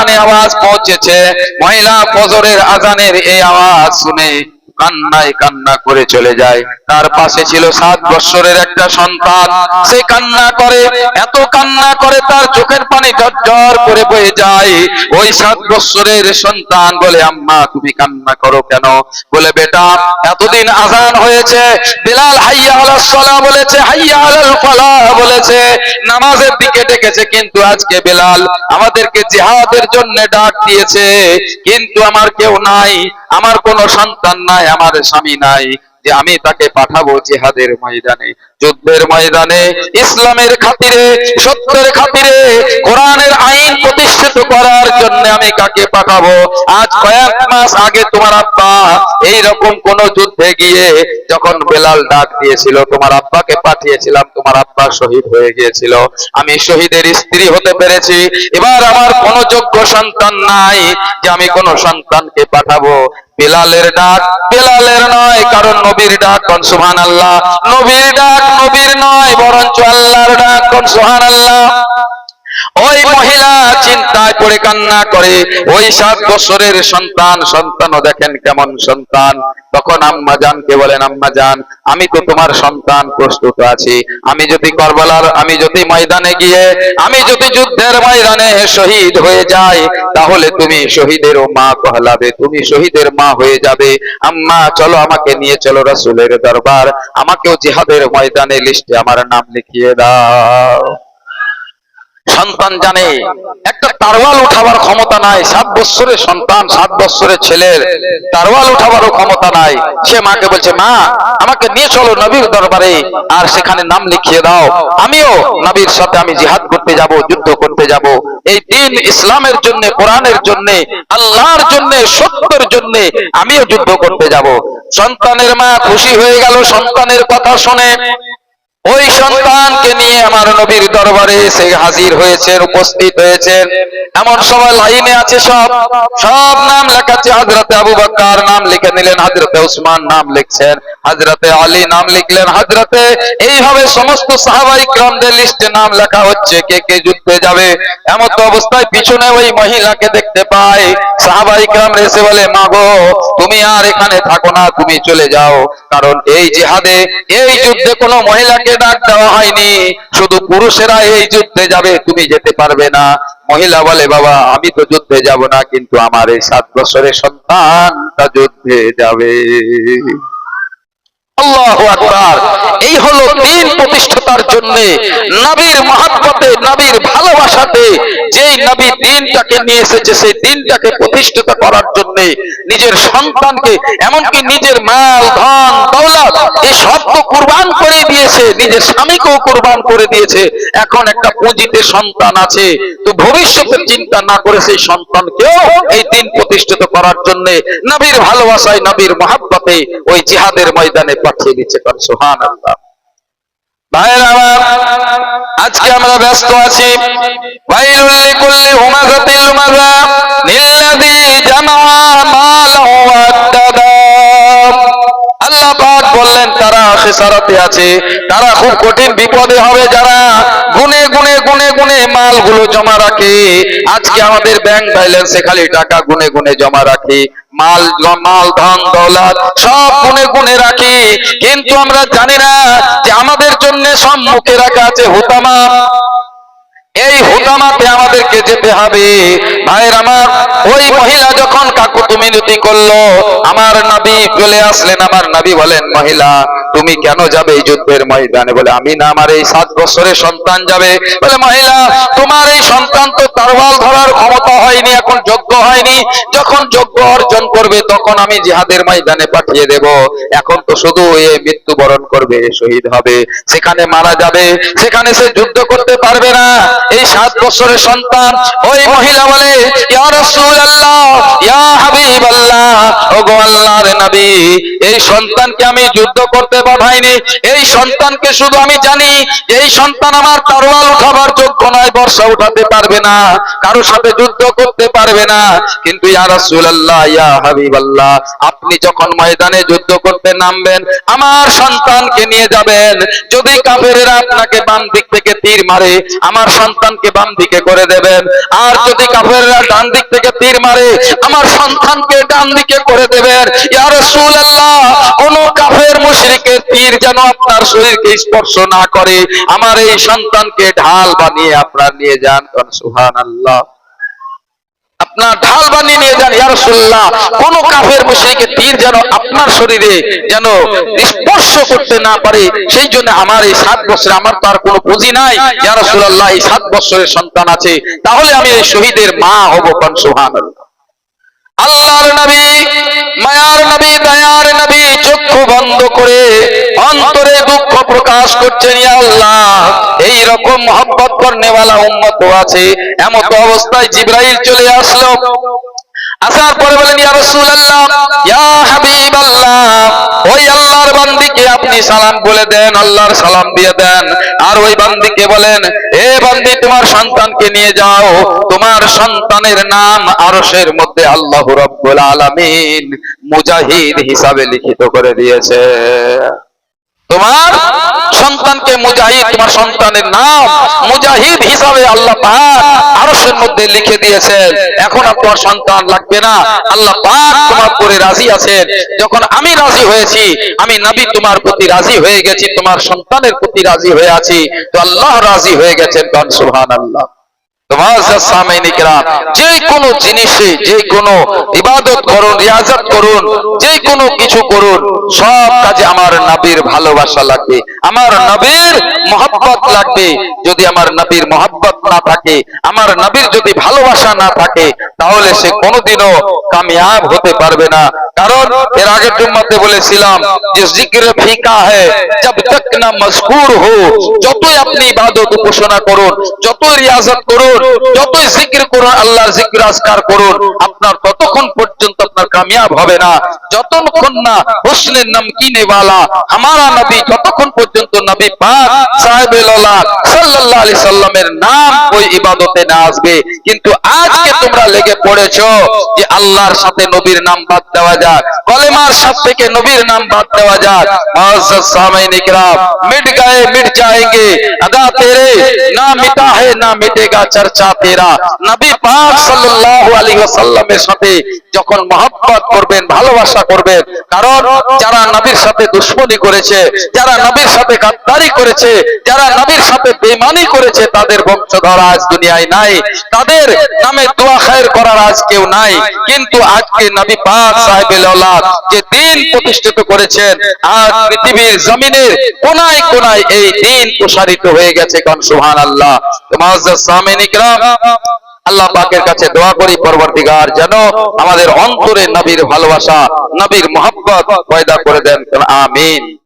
কানে আওয়াজ পৌঁছেছে মহিলা ফজরের আজানের এই আওয়াজ শুনে কান্নায় কান্না করে চলে যায়। তার পাশে ছিল সাত বৎসরের একটা সন্তান। সে কান্না করে, এত কান্না করে তার চোখের পানি ঝরঝর করে বয়ে যায়। ওই সাত বৎসরের সন্তান বলে, আম্মা, তুমি কান্না করো কেন? বলে, বেটা, এতদিন আজান হয়েছে। বিলাল হাইয়া আলাস সালাহ বলেছে, হাইয়া আলাল ফালাহ বলেছে। নামাজের দিকে ডেকেছে, কিন্তু আজকে বেলাল আমাদেরকে জিহাদের জন্য ডাক দিয়েছে। কিন্তু আমার কেউ নাই, আমার কোনো সন্তান নাই আমার স্বামী নাই, যে আমি তাকে পাঠাবো জিহাদের ময়দানে, যুদ্ধের ময়দানে, ইসলামের খাতিরে, সত্যের খাতিরে, কোরআনের আইন প্রতিষ্ঠিত করার জন্য আমি কাকে পাঠাবো? আজ কয়েক মাস আগে তোমার আব্বা এই রকম কোন যুদ্ধে গিয়ে যখন বেলাল ডাক দিয়েছিল, তোমার আব্বাকে পাঠিয়েছিলাম, তোমার আব্বা শহীদ হয়ে গিয়েছিল। আমি শহীদের স্ত্রী হতে পেরেছি। এবার আমার কোনো যোগ্য সন্তান নাই যে আমি কোন সন্তানকে পাঠাবো। বেলালের ডাক, বেলালের নয়, কারণ নবীর ডাক কোন সুহান আল্লাহ নবীর ডাক নবীর নয়, বরঞ্চ আল্লাহর ডাক কোন সুহান আল্লাহ ওই মহিলা চিন্তায় পড়ে কান্না করে, ওই সাত বছরের সন্তান, সন্তানও দেখেন কেমন সন্তান। তখন আম্মা জানকে বলেন, আম্মা জান, আমি তো তোমার সন্তান, প্রস্তুত আছি। আমি যদি করবালার, আমি যদি ময়দানে গিয়ে, আমি যদি যুদ্ধের ময়দানে শহীদ হয়ে যাই, তাহলে তুমি শহীদের মা কহলাবে, তুমি শহীদের মা হয়ে যাবে। আম্মা, চলো আমাকে নিয়ে চলো রাসুলের দরবার। আমাকেও জিহাদের ময়দানে লিস্টে আমার নাম লিখিয়ে দাও। সন্তান জানে, একটা তারওয়াল উঠাবার ক্ষমতা নাই, সাত বছরের সন্তান, সাত বছরের ছেলের তারওয়াল উঠাবারও ক্ষমতা নাই। সে মাকে বলছে, মা, আমাকে নিয়ে চলো নবীর দরবারে আর সেখানে নাম লিখিয়ে দাও। আমিও নবীর সাথে আমি জিহাদ করতে যাব, যুদ্ধ করতে যাব। এই দিন ইসলামের জন্য, কোরআনের জন্য, আল্লাহর জন্য, সত্যের জন্য আমিও যুদ্ধ করতে যাব। সন্তানের মা খুশি হয়ে গেল, সন্তানের কথা শুনে ওই সন্তানকে নিয়ে আমার নবীর দরবারে এসে হাজির হয়েছেন, উপস্থিত হয়েছেন। এমন সময় লাইনে আছে সব। সব নাম লেখাচ্ছে হাজরতে আবু বকর, নাম লিখে নিলেন হাজরতে উসমান, নাম লিখছেন হাজরতে আলী, নাম লিখলেন হাজরতে এইভাবে সমস্ত সাহাবাই ক্রমদের লিস্টে নাম লেখা হচ্ছে, কে কে যুদ্ধে যাবে। এমন তো অবস্থায় পিছনে ওই মহিলাকে দেখতে পাই সাহাবাই ক্রম রেসে বলে, মাগো তুমি আর এখানে থাকো না, তুমি চলে যাও। কারণ এই জিহাদে, এই যুদ্ধে কোনো মহিলাকে ডাক দেওয়া হয়নি। শুধু পুরুষেরা এই যুদ্ধে যাবে, তুমি যেতে পারবে না। মহিলা বলে, বাবা, আমি তো যুদ্ধে যাব না, কিন্তু আমার এই সাত বছরের সন্তানটা যুদ্ধে যাবে। আল্লাহু আকবার। এই হলো দিন প্রতিষ্ঠাতার জন্য নবীর মহাব্বতে নবীর ভালোবাসাতে যেই নবী দিনটাকে নিয়ে এসেছে সেই দিনটাকে প্রতিষ্ঠিত করার জন্য নিজের সন্তানকে এমনকি নিজের মাল ধন দৌলত এই সব তো কুরবান করে দিয়েছে নিজের স্বামীকেও কুরবান করে দিয়েছে। এখন একটা পুঁজিতে সন্তান আছে তো ভবিষ্যতের চিন্তা না করে সেই সন্তানকেও এই দিন প্রতিষ্ঠিত করার জন্য নবীর ভালোবাসায় নবীর মহাব্বতে ওই জিহাদের ময়দানে পাঠিয়ে দিচ্ছে কারণ সোহান আল্লাহ ভাইয়ের আজকে আমরা ব্যস্ত আছি। কুল্লি খেসারতে আছে। তারা খুব কঠিন বিপদে হবে যারা গুনে গুনে গুনে গুনে মালগুলো জমা রাখে। আজকে আমাদের ব্যাংক ব্যালেন্সে খালি টাকা গুনে গুনে জমা রাখি। মাল মাল, ধন, দৌলত সব গুনে গুনে রাখি। কিন্তু আমরা জানি না যে আমাদের জন্য সম্মুখে রাখা আছে হুতামা। এই হুতামাতে আমাদেরকে যেতে হবে। ভাইয়ের আমার, ওই মহিলা যখন কাকুতু মিনতি করল, আমার নবী চলে আসলেন, আমার নবী বলেন, মহিলা তুমি কেন যাবে এই যুদ্ধের ময়দানে? বলে, আমি না, আমার এই সাত বছরের সন্তান যাবে। বলে, মহিলা, তোমার এই সন্তান তো তারওয়াল ধরার ক্ষমতা হয়নি, এখন যোগ্য হয়নি। যখন যোগ্য অর্জন করবে, তখন আমি জিহাদের ময়দানে পাঠিয়ে দেব। এখন তো শুধু এ মৃত্যুবরণ করবে শহীদ হবে। সেখানে মারা যাবে, সেখানে সে যুদ্ধ করতে পারবে না। এই সাত বছরের সন্তান, ওই মহিলা বলে, ইয়া রাসূলুল্লাহ, ইয়া হাবিবাল্লাহ, ওগো আল্লাহর নবী, এই সন্তানকে আমি যুদ্ধ করতে পাঠাইনি এই সন্তানকে শুধু আমি জানি, এই সন্তান আমার তরোয়াল উঠাবার যোগ্য নয়, বর্ষা উঠাতে পারবে না কারোর সাথে যুদ্ধ করতে পারবে না। কিন্তু আপনি যখন ময়দানে যুদ্ধ করতে নামবেন, আমার সন্তানকে নিয়ে যাবেন। যদি কাফেরেরা আপনাকে বাম দিক থেকে তীর মারে, আমার সন্তানকে বাম দিকে করে দেবেন। আর যদি কাফেররা ডান দিক থেকে তীর মারে, আমার সন্তানকে ডান দিকে করে দেবেন। ইয়া রাসূলুল্লাহ কোন তীর যেন আপনার শরীরকে স্পর্শ না করে, আমার এই সন্তানকে ঢাল বানিয়ে আপনার নিয়ে যান। সুবহানাল্লাহ। আপনার ঢাল বানিয়ে নিয়ে যান, ইয়া রাসূলুল্লাহ। কোন কাফের মুশরিকের তীর যেন আপনার শরীরে যেন স্পর্শ করতে না পারে, সেই জন্য আমার এই সাত বছরে আমার তো আর কোনো পুঁজি নাই। ইয়া রাসূলুল্লাহ, এই সাত বছরের সন্তান আছে। তাহলে আমি এই শহীদের মা হব কোন সুবহানাল্লাহ। আল্লাহর নবী, মায়ার নবী, দয়ার প্রকাশ করছেন আল্লাহ। এই রকম মহব্বত করনেওয়ালা উম্মত আছে। এমত অবস্থায় জিব্রাইল চলে আসলো। আসার পরে বলেন, ইয়া রাসূলুল্লাহ, ইয়া হাবিবাল্লাহ, ওই আল্লাহর বান্দিকে আপনি সালাম বলে দেন, আল্লাহর সালাম দিয়ে দেন। আর ওই বান্দিকে বলেন, এ বান্দি, তোমার সন্তানকে নিয়ে যাও। তোমার সন্তানের নাম আরশের মধ্যে আল্লাহ রাব্বুল আলামিন মুজাহিদ হিসাবে লিখিত করে দিয়েছে। তোমার সন্তানকে মুজাহিদ, তোমার সন্তানের নাম মুজাহিদ হিসাবে আল্লাহ পাক আরশের মধ্যে লিখে দিয়েছেন। এখন আর তোমার সন্তান লাগবে না। আল্লাহ পাক তোমার উপরে রাজি আছেন। যখন আমি রাজি হয়েছি, আমি নবী তোমার প্রতি রাজি হয়ে গেছি, তোমার সন্তানের প্রতি রাজি হয়ে আছি, তো আল্লাহ রাজি হয়ে গেছেন গান, সুবহানাল্লাহ। যে কোনো জিনিসে যে কোনো ইবাদত করুন, রিয়াজত করুন যে কোনো কিছু করুন, সব কাজে আমার নবীর ভালোবাসা লাগবে। আমার নবীর মহব্বত লাগবে। যদি আমার নবীর মহব্বত না থাকে, আমার নবীর যদি ভালোবাসা না থাকে, তাহলে সে কোনোদিনও কামিয়াব হতে পারবে না। কারণ এর আগের জুম্মাতে বলেছিলাম যে জিকির ফিকা হ্যাঁ জব না মজকুর হো, যতই আপনি ইবাদত উপাসনা করুন, যতই রিয়াজত করুন যতই জিকির করুন আল্লাহর জিকির আজকার করুন আপনার ততক্ষণ পর্যন্ত আপনার কামিয়াব হবে না যতক্ষণ না হুসনের নমকিনে वाला हमारा নবী যতক্ষণ পর্যন্ত নবী পাক সাহেবে ললা সাল্লাল্লাহু আলাইহি সাল্লামের নাম ওই ইবাদতে না আসবে কিন্তু আজকে তোমরা লেগে পড়েছো যে আল্লাহর সাথে নবীর নাম বাদ দেওয়া যাক কলেমার সাথ থেকে নবীর নাম বাদ দেওয়া যাক মুআজ্জাজ সামাইন ইকরাম মিট গয়ে মিট जाएंगे अदा तेरे ना मिटा है ना मिटेगा চর্চা জাতেরা নবী পাক সাল্লাল্লাহু আলাইহি ওয়াসাল্লামের সাথে যখন মহব্বত করবেন, ভালোবাসা করবেন, কারণ যারা নবীর সাথে দুশ্মনী করেছে, যারা নবীর সাথে গাদ্দারি করেছে, যারা নবীর সাথে বেঈমানি করেছে, তাদের বংশধর আজ দুনিয়ায় নাই। তাদের নামে দোয়া খায়ের করার আজ কেউ নাই। কিন্তু আজকে নবী পাক সাহেবের ওলাদ যে দ্বীন প্রতিষ্ঠিত করেছেন, আজ পৃথিবীর জমিনের কোনায় কোনায় এই দ্বীন প্রসারিত হয়ে গেছে, কোন সুবহানাল্লাহ। আল্লাহ তোমাজ সামনে আল্লাহ পাকের কাছে দোয়া করি, পরবর্তীকার যেন আমাদের অন্তরে নবীর ভালোবাসা, নবীর মোহাম্মত পয়দা করে দেন। আমিন।